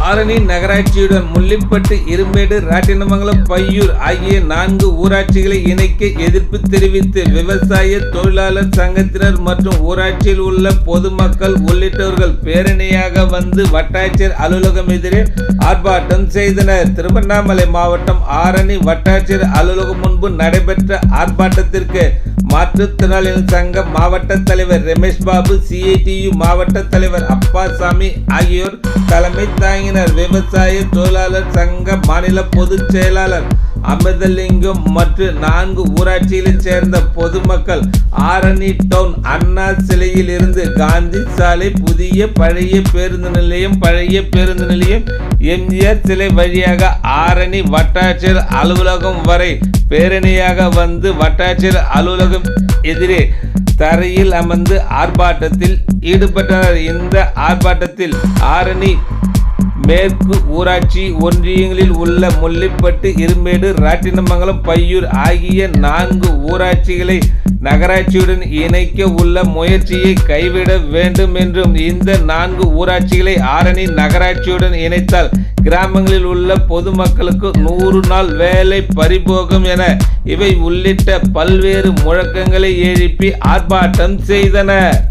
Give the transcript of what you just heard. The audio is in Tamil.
ஆரணி நகராட்சியுடன் முள்ளிப்பட்டு இருமேடு ராட்டினமங்கலம் பையூர் ஆகிய நான்கு ஊராட்சிகளை இணைக்க எதிர்ப்பு தெரிவித்து விவசாய தொழிலாளர் சங்கத்தினர் மற்றும் ஊராட்சியில் உள்ள பொதுமக்கள் உள்ளிட்டவர்கள் பேரணியாக வந்து வட்டாட்சியர் அலுவலகம் எதிரே ஆர்ப்பாட்டம் செய்தனர். திருவண்ணாமலை மாவட்டம் ஆரணி வட்டாட்சியர் அலுவலகம் முன்பு நடைபெற்ற ஆர்ப்பாட்டத்திற்கு மாற்றுத்திறனாளிகள் சங்க மாவட்ட தலைவர் ரமேஷ் பாபு சிஐடியு மாவட்ட தலைவர் அப்பாசாமி ஆகியோர் தலைமை தாங்கினர் விவசாய தொழிலாளர் சங்க மாநில பொதுச் செயலாளர் அமிர்தலிங்கம் மற்றும் நான்கு ஊராட்சிகளைச் சேர்ந்த பொதுமக்கள் ஆரணி டவுன் அண்ணா சிலையில் இருந்து காந்தி சாலை புதிய பழைய பேருந்து நிலையம் பழைய பேருந்து நிலையம் எம்ஜிஆர் சிலை வழியாக ஆரணி வட்டாட்சியர் அலுவலகம் வரை பேரணியாக வந்து வட்டாட்சியர் அலுவலகம் எதிரே தரையில் அமர்ந்து ஆர்ப்பாட்டத்தில் ஈடுபட்டனர் இந்த ஆர்ப்பாட்டத்தில் ஆரணி மேற்கு ஊராட்சி ஒன்றியங்களில் உள்ள முல்லைப்பட்டு இருமேடு ராட்டினமங்கலம் பையூர் ஆகிய நான்கு ஊராட்சிகளை நகராட்சியுடன் இணைக்க உள்ள முயற்சியை கைவிட வேண்டும் என்றும் இந்த நான்கு ஊராட்சிகளை ஆரணி நகராட்சியுடன் இணைத்தால் கிராமங்களில் உள்ள பொதுமக்களுக்கு நூறு நாள் வேலை பறிபோகும் என இவை உள்ளிட்ட பல்வேறு முழக்கங்களை எழுப்பி ஆர்ப்பாட்டம் செய்தனர்.